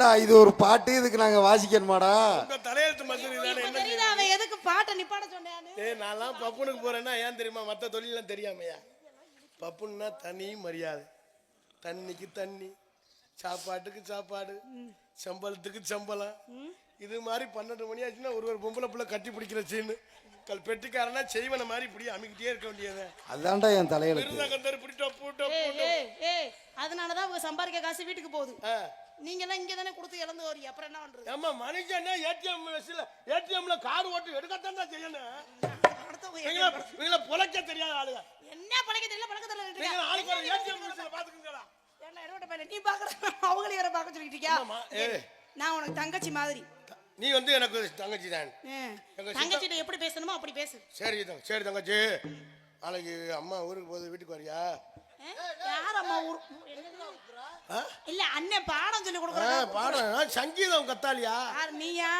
ஏண்டா இது ஒரு பாட்டு? இதுக்கு நாங்க வாசிக்கணுமாடா? உங்க தலையெழுத்து மசூரி அவன் எதுக்கு பாட்டை நிப்பாட சொன்னான்னு ஏய் நான்லாம் பப்புனுக்கு போறேன்னா ஏன் தெரியுமா? மற்ற தொழிலாம் தெரியாமையா? பப்புன்னா தனி மரியாதை. தண்ணிக்கு தண்ணி சாப்பாட்டுக்கு சாப்பாடு சம்பளத்துக்கு சம்பளம். இது மாதிரி பன்னெண்டு மணி ஆச்சுன்னா ஒரு ஒரு பொம்பளை புள்ள கட்டி பிடிக்கிற சீனு கல் பெட்டிக்காரனா செய்வன மாதிரி இப்படி அமைக்கிட்டே இருக்க வேண்டியது. அதான்டா என் ஏய் அதனாலதான் அவங்க சம்பாதிக்க காசு வீட்டுக்கு போகுது. நீங்க எல்லாம் இங்க தானே கொடுத்து இழந்து வரீங்க அப்புறம் என்ன பண்றது? ஏம்மா மனுஷன்னா ஏடிஎம் வயசுல ஏடிஎம்ல கார் ஓட்டு எடுக்கத்தான் செய்யணும். அடுத்தவங்க நீங்களா பொழைக்க தெரியாத ஆளுங்க. என்ன பழக்க தெரியல பழக்க தெரியல நீங்க ஒரு ஏடிஎம் வயசுல பாத்துக்கீங்களா என்ன பையன் நீ பாக்குற? அவங்களையும் வேற பார்க்க சொல்லிட்டு இருக்கியா. நான் உனக்கு தங்கச்சி மாதிரி. நீ வந்து எனக்கு தங்கச்சி தான். தங்கச்சிட்ட எப்படி பேசணுமோ அப்படி பேசு. சரி சரி தங்கச்சி. நாளைக்கு அம்மா ஊருக்கு போகுது வீட்டுக்கு வரியா? யார் அம்மா ஊர்? இல்ல அண்ணன் பாடம் சொல்லி ஆ, கொடுக்குறாங்க பாடம் சங்கீதம் கத்தாலியா? நீயா?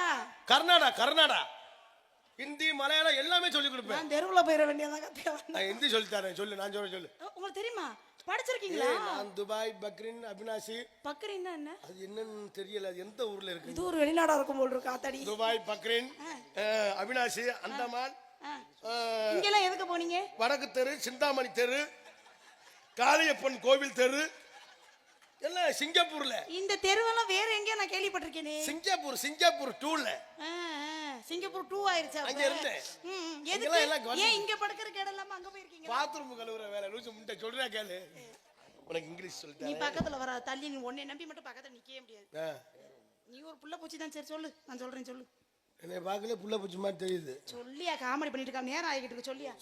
கர்நாடா கர்நாடா. ஹிந்தி மலையாளம் எல்லாமே சொல்லி கொடுப்பேன். நான் தெருவுல போயிட வேண்டியதான் கத்தியா நான் ஹிந்தி சொல்லி தரேன். சொல்லு நான் சொல்ல. சொல்லு உங்களுக்கு தெரியுமா? படிச்சிருக்கீங்களா? நான் துபாய் பக்ரீன் அபினாசி. பக்கரின்னா என்ன? அது என்னன்னு தெரியல. அது எந்த ஊர்ல இருக்கு? இது ஒரு வெளிநாடா இருக்கும் போல் இருக்கு ஆத்தாடி. துபாய் பக்ரீன் அஹ், அவினாசி அந்தமான் இங்கெல்லாம் எதுக்கு போனீங்க? வடக்கு தெரு சிந்தாமணி தெரு காளியப்பன் கோவில் தெரு எல்லாம் சிங்கப்பூர்ல. இந்த தெருவெல்லாம் வேற எங்கேயோ நான் கேள்விப்பட்டிருக்கேனே. சிங்கப்பூர் சிங்கப்பூர் டூல. சிங்கப்பூர் டூ ஆயிருச்சா? அங்க இருந்தேன். எதுக்கு? ஏன் இங்க படுக்கிற இல்லாம அங்க போயிருக்கீங்க? பாத்ரூம் கழுவுற வேலை. லூசு முட்டை சொல்றா கேளு. உனக்கு இங்கிலீஷ் நீ சொல்லிட்டேன் பக்கத்துல வர தள்ளி நீ உன்னை நம்பி மட்டும் பக்கத்துல நிக்கவே முடியாது. நீ ஒரு புள்ள பூச்சி தான் சரி சொல்லு. நான் சொல்றேன் சொல்லு. என்னை பார்க்கல புள்ள பூச்சி மாதிரி தெரியுது. சொல்லியா காமெடி பண்ணிட்டு இருக்கா? நேரம் ஆகிட்டு இருக்கு சொல்லியா?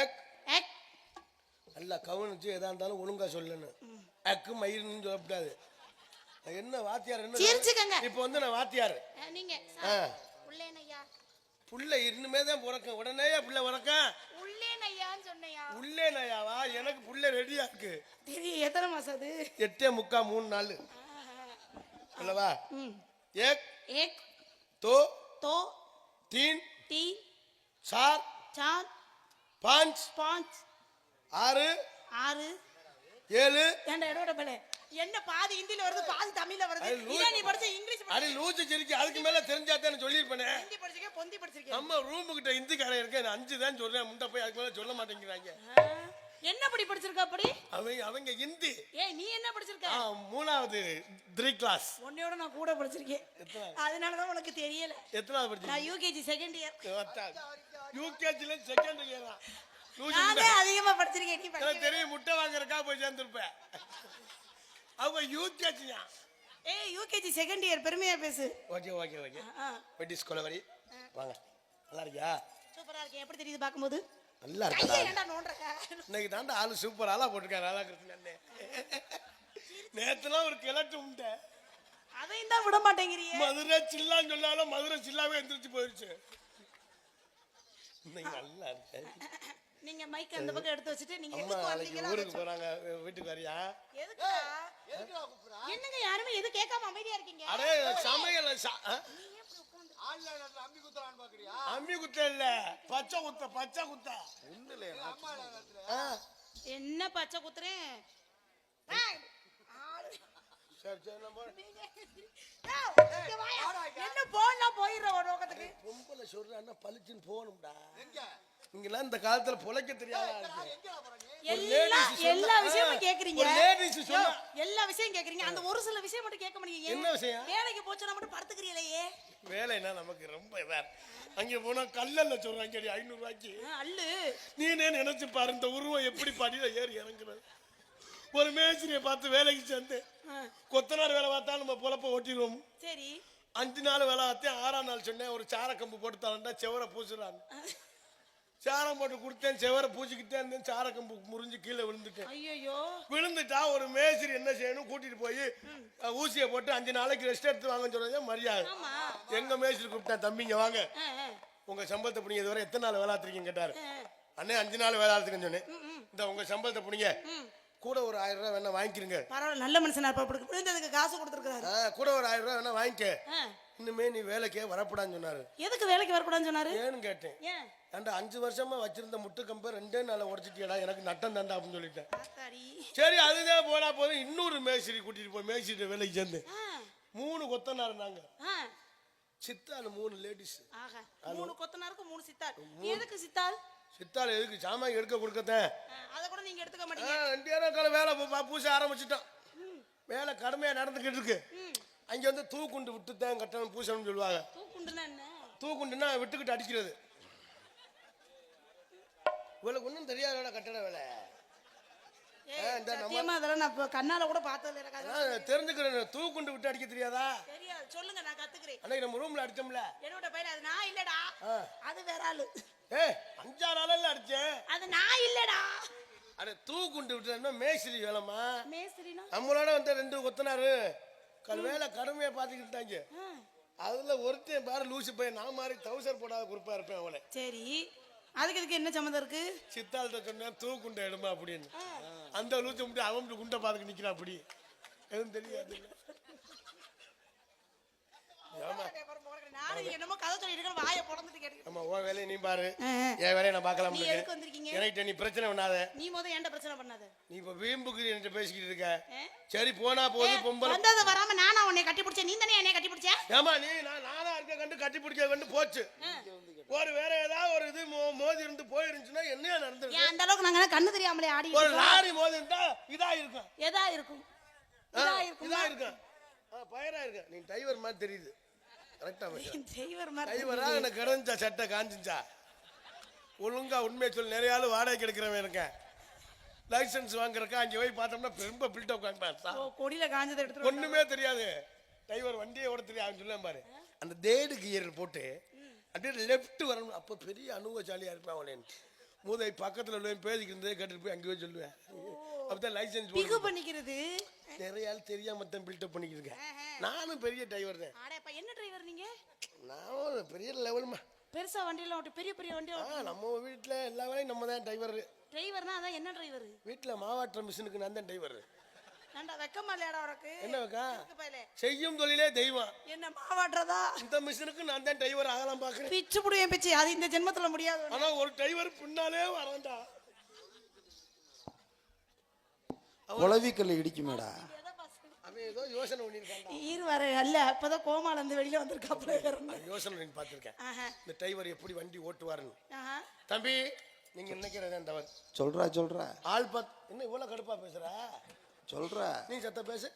ஏக். நல்லா கவனிச்சு எதா இருந்தாலும் ஒழுங்கா சொல்லணும் அக்கு மயிருன்னு சொல்லக்கூடாது நான் என்ன வாத்தியார் என்ன சிரிச்சுக்கங்க. இப்போ வந்து நான் வாத்தியார் ஆ, நீங்க ஆ. உள்ளேனையா புள்ள இன்னுமே தான் பிறக்க உடனே புள்ள பிறக்க உள்ளேனையான்னு சொன்னையா புள்ளே நயாவா எனக்கு புள்ள ரெடியா இருக்கு தெரியும் எத்தனை மாசம் அது எட்டே முக்கா மூணு நாள் அல்லவா ம் ஏக் एक दो दो तीन तीन चार चार पाँच पाँच ஆறு. ஆறு. ஏழு. ஏன்டா இடோட பேலே என்ன பாதி ஹிந்தில வருது பாதி தமிழ்ல வருது? இதே நீ படிச்ச இங்கிலீஷ் அடி லூச்சு சிரிக்கி அதுக்கு மேல தெரிஞ்சா தான் சொல்லியிருப்பேனே. ஹிந்தி படிச்சிருக்க பொந்தி படிச்சிருக்க? நம்ம ரூமு கிட்ட இந்திக்காரன் இருக்கேன் நான் அஞ்சு தான் சொல்றேன் முண்டை போய் அதுக்கு மேல சொல்ல மாட்டேங்கிறாங்க. என்ன படி படிச்சிருக்க அப்படி? அவங்க அவங்க ஹிந்தி ஏய் நீ என்ன படிச்சிருக்க? மூணாவது த்ரீ கிளாஸ் உன்னையோட நான் கூட படிச்சிருக்கேன். அதனால தான் உனக்கு தெரியல. எத்தனாவது படிச்சு நான் யூகேஜி செகண்ட் இயர் யூகேஜில செகண்ட் இயரா லூசு நான் அதிகமா படிச்சிருக்கேன். நீ எனக்கு தெரியும் முட்டை வாங்குறக்கா போய் சேர்ந்துருப்பேன். அவங்க யூகேஜியா ஏய் யூகேஜி செகண்ட் இயர் பெருமையா பேசு. ஓகே ஓகே ஓகே வெட்டி ஸ்கூல வரி. வாங்க. நல்லா இருக்கியா? சூப்பரா இருக்கு. எப்படி தெரியுது பாக்கும்போது நல்லா இருக்கா இன்னைக்கு தாண்டா ஆளு சூப்பர் ஆளா போட்டிருக்காரு ராதாகிருஷ்ணன் அண்ணே. நேத்துலாம் ஒரு கிழட்டு உண்டை. அதையும் தான் விட மாட்டேங்கிறியே. மதுரை சில்லான்னு சொன்னாலும் மதுரை சில்லாவே எந்திரிச்சு போயிருச்சு. இன்னைக்கு நல்லா இருக்கு. நீங்க மைக் அந்த பக்கம் எடுத்து வச்சுட்டு நீங்க எதுக்கு வந்தீங்களோ? ஊருக்கு போறாங்க வீட்டுக்கு வரியா? எதுக்குடா என்னங்க யாருமே எது கேட்காம அமைதியா இருக்கீங்க? அடே சமையல்? அம்மி குத்த இல்ல. பச்சை குத்த பச்சை குத்த. என்ன பச்சை குத்துறேன்? சரி சரி. என்ன போனா போயிடுற ஒரு நோக்கத்துக்கு. பொம்பளை சொல்றான்னா பளிச்சுன்னு போகணும்டா. இங்கெல்லாம் இந்த காலத்துல பொழைக்க தெரியாதா எல்லா எல்லா விஷயமும் கேக்குறீங்க. எல்லா விஷயம் கேக்குறீங்க. அந்த ஒரு சில விஷயம் மட்டும் கேட்க மாட்டீங்க. என்ன விஷயம்? வேலைக்கு போச்சுன்னா மட்டும் படுத்துக்கிறீங்களே. வேலைன்னா நமக்கு ரொம்ப இதா. அங்க போனா கல்லல்ல சொல்றாங்க அடி ஐநூறு ரூபாய்க்கு அல்லு நீனே நினைச்சு பாரு இந்த உருவம் எப்படி படியில ஏறி இறங்குறது ஒரு மேஸ்திரியை பார்த்து வேலைக்கு சேர்ந்து கொத்தனார் வேலை பார்த்தா நம்ம பொழப்ப ஓட்டிடுவோம். சரி. அஞ்சு நாள் வேலை பார்த்தேன் ஆறாம் நாள் சொன்னேன் ஒரு சாரக்கம்பு போட்டு தரேன்டா செவரை பூசுறான் சாரம் போட்டு கொடுத்தேன் செவரை பூசிக்கிட்டே இருந்தேன் சாரக்கம்பு முறிஞ்சு கீழே விழுந்துட்டேன். ஐயோ விழுந்துட்டா ஒரு மேஸ்திரி என்ன செய்யணும் கூட்டிட்டு போய் ஊசியை போட்டு அஞ்சு நாளைக்கு ரெஸ்ட் எடுத்து வாங்கன்னு சொன்னது மரியாதை? எங்க மேஸ்திரி கூப்பிட்டேன் தம்பிங்க வாங்க. உங்க சம்பளத்தை பிடிங்க இதுவரை எத்தனை நாள் வேலை ஆத்திருக்கீங்க கேட்டாரு. அண்ணே அஞ்சு நாள் வேலை ஆத்துக்குன்னு சொன்னேன். இந்த உங்க சம்பளத்தை பிடிங்க. கூட ஒரு ஆயிரம் ரூபாய் வேணா வாங்கிக்கிறங்க பரவாயில்ல நல்ல மனுஷனா இருப்பா காசு கொடுத்துருக்காரு கூட ஒரு ஆயிரம் ரூபாய் வேணா வாங்கிக்க. இன்னுமே நீ வேலைக்கே வரப்படான்னு சொன்னாரு. எதுக்கு வேலைக்கு வரக்கூடாதுன்னு சொன்னாரு? ஏன்னு கேட்டேன். ஏன்? ஏன்டா அஞ்சு வருஷமா வச்சிருந்த முட்டு கம்பை ரெண்டே நாள உடச்சிட்டியடா எனக்கு நட்டம் தாண்டா அப்படின்னு சொல்லிட்டேன். சரி அதுதான் போனா போதும். இன்னொரு மேஸ்திரி கூட்டிட்டு போய் மேஸ்திரி வேலைக்கு சேர்ந்து. மூணு கொத்தனார் நாங்க சித்தாள் மூணு லேடிஸ் மூணு கொத்தனாருக்கு மூணு சித்தாள். எதுக்கு சித்தாள்? சித்தாள் எதுக்கு? சாமான் எடுக்க கொடுக்கத்தேன். அதை கூட நீங்க எடுத்துக்க மாட்டீங்க. ரெண்டு கால வேலை பூச ஆரம்பிச்சிட்டோம். வேலை கடுமையா நடந்துக்கிட்டு இருக்கு. அங்க வந்து தூக்குண்டு விட்டுத்தான் கட்டணம் பூசணும்னு சொல்லுவாங்க. தூக்குண்டுன்னா விட்டுக்கிட்டு அடிக்கிறது. இவளுக்கு ஒன்றும் தெரியாத கட்டட வேலை. ஏய், கண்ணால கூட நான் தெரிஞ்சுக்கிறேன். தூக்குண்டு விட்டு அடிக்க தெரியாதா? தெரியாது. சொல்லுங்க நான் கத்துக்கிறேன். அன்னைக்கு நம்ம ரூம்ல அடிச்சோம்ல என்னோட பையன் அது நான் இல்லடா. அது வேற ஆளு. ஏ அஞ்சாறு நாளில் அடிச்சேன் அது நான் இல்லடா. அட தூக்குண்டு விட்டு மேஸ்திரி வேலைம்மா? மேஸ்திரினா? நம்மளோட வந்து ரெண்டு கொத்தனாரு. வேலை கடுமையா பார்த்துக்கிட்டாங்க ஆ, அதுல ஒருத்தன் பாரு லூசு பையன் நான் மாதிரி தௌசர் போடாத குறிப்பா இருப்பேன் அவளை. சரி. அதுக்கு இதுக்கு என்ன சம்மந்தம் இருக்கு? சித்தாள்கிட்ட சொன்னேன் தூக்குண்ட எடுமா அப்படின்னு. அந்த லூசு மட்டும் அவன் குண்டை பார்த்துக்கு நிக்கிறான் அப்படி. எதுவும் தெரியாது. ஆமா நானும் என்னமோ கதை சொல்லிட்டு இருக்கேன் வாயை பொழந்துட்டு கேட்டு ஆமா உன் வேலையை நீ பாரு. என் வேலையை நான் பார்க்கலாம் நீ எதுக்கு வந்திருக்கீங்க? எனக்கு நீ பிரச்சனை பண்ணாத. நீ முத ஏன்டா பிரச்சனை பண்ணாத? நீ இப்ப வீம்புக்கு என்கிட்ட பேசிக்கிட்டு இருக்க? சரி போனா போது பொம்பளை வந்தது வராம நானா உன்னை கட்டி பிடிச்சேன் நீ தானே என்னை கட்டி பிடிச்ச ஏமா நீ நான் நானா இருக்க கண்டு கட்டி பிடிக்க கண்டு போச்சு. ஒரு வேற ஏதாவது ஒரு இது மோதி இருந்து போயிருந்துச்சுன்னா என்ன நடந்துருக்கு? அந்த அளவுக்கு நாங்க கண்ணு தெரியாமலே ஆடி ஒரு. லாரி மோதி இருந்தா இதா இருக்கும் எதா இருக்கும் இதா இருக்கும் இதா இருக்கும் பயரா இருக்கு நீ டிரைவர் மாதிரி தெரியுது. கரெக்டா தெய்வர் மாதிரி எனக்கு கிடந்துச்சா சட்டை காஞ்சிச்சா? ஒழுங்கா உண்மையை சொல்லி நிறைய ஆளு வாடகை கிடைக்கிறவன் இருக்கேன். லைசன்ஸ் வாங்குறக்கா அங்கே போய் பார்த்தோம்னா ரொம்ப காமிப்பான் ஓ, கொடியில காஞ்சதை எடுத்துட்டு ஒண்ணுமே தெரியாது. டிரைவர் வண்டியை ஓட தெரியாது சொல்லுவேன் பாரு. அந்த தேடு கியர் போட்டு அப்படியே லெஃப்ட் வரணும். அப்போ பெரிய அனுபவசாலியா இருப்பேன் அவன். மூதை பக்கத்துல உள்ள பேசிக்கிட்டு இருந்தே கேட்டுட்டு போய் அங்கேயே சொல்லுவேன். அப்பதான் லைசன்ஸ் பிகு பண்ணிக்கிறது? நிறைய ஆள் தெரியாம தான் பில்டப் பண்ணிக்கிட்டு இருக்கேன். நானும் பெரிய டிரைவர் தான் ஆடேப்பா என்ன டிரைவர் நீங்க நான் ஒரு பெரிய லெவலுமா பெருசா வண்டியெல்லாம் ஓட்டு பெரிய பெரிய வண்டி ஆ நம்ம வீட்டில் எல்லா வேலையும் நம்ம தான் டிரைவர் டிரைவர்னா அதான் என்ன டிரைவர் வீட்டில் மாவாட்டுற மிஷினுக்கு நான் தான் டிரைவர் ஏன்டா வெக்கமா இல்லையாடா உனக்கு? என்ன வைக்கா? பயலே. செய்யும் தொழிலே தெய்வம். என்ன மாவாட்டுறதா? இந்த மிஷினுக்கு நான் தான் டிரைவர் ஆகலாம் பார்க்குறேன் பிச்சு புடிவேன் பிச்சு. அது இந்த ஜென்மத்துல முடியாது. ஆனா ஒரு டிரைவர் பின்னாலே வரான்டா. குளவிக்கல் இடிக்குமேடா. ஏதோ யோசனை பண்ணியிருக்கான்டா. ஈர் வர அல்ல அப்பதான் கோமால இருந்து. வெளியில அவன் யோசனை பண்ணி பார்த்துருக்கேன். ஆஹா. இந்த டிரைவர் எப்படி வண்டி ஓட்டுவாருன்னு. தம்பி நீங்க நினைக்கிறதே தவறு சொல்றா சொல்றா. ஆள் பார்த்து என்ன இவ்வளவு கடுப்பா பேசுற? சொல்றா. நீ சத்த பேசு.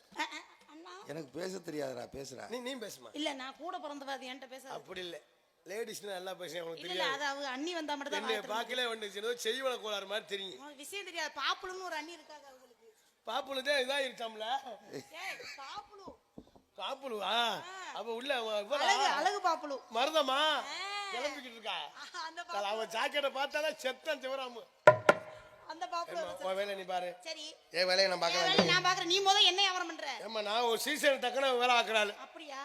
எனக்கு பேச தெரியாதுடா பேசுறா நீ நீ பேசுமா? இல்ல நான் கூட பிறந்தவ அது என்கிட்ட பேசாது. அப்படி இல்லை. லேடிஸ்னா நல்லா பேசுறேன் இல்ல தெரியாது. அது அவங்க அண்ணி வந்தா மட்டும் தான் பார்க்கல வந்துச்சு ஏதோ செய்வன கோளாறு மாதிரி தெரியும். விஷயம் தெரியாது பாப்புலுன்னு ஒரு அண்ணி இருக்காங்க. அவங்களுக்கு பாப்புல தான் இதா இருக்காம்ல பாப்புலுவா அப்ப உள்ள? அழகு பாப்புலு. மருதமா கிளம்பிக்கிட்டு இருக்கா அவன் ஜாக்கெட்டை பார்த்தாலே செத்தன் சிவராமு. அந்த பாப்புலு வேலை நீ பாரு. சரி. என் வேலையை நான் வேலையை நான் பாக்குறேன் நீ முத என்ன வியாபாரம் பண்ற? ஏம்மா நான் ஒரு சீசன் டக்குன வேலை ஆக்குறாள் அப்படியா?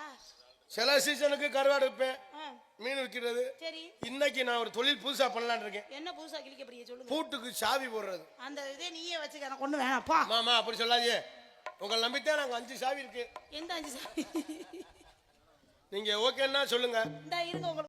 சில சீசனுக்கு கருவாடு ஆ, மீன் விற்கிறது. சரி. இன்னைக்கு நான் ஒரு தொழில் புதுசா பண்ணலாம்னு இருக்கேன். என்ன புதுசா கிழிக்க போறீங்க சொல்லுங்க. பூட்டுக்கு சாவி போடுறது. அந்த இதே நீயே வச்சுக்க எனக்கு ஒண்ணு வேணாம்ப்பா மாமா அப்படி சொல்லாதே உங்களை நம்பித்தான் நாங்க அஞ்சு சாவி இருக்கு. எந்த அஞ்சு சாமி நீங்க ஓகேன்னா சொல்லுங்க. இந்த இருங்க உங்களுக்கு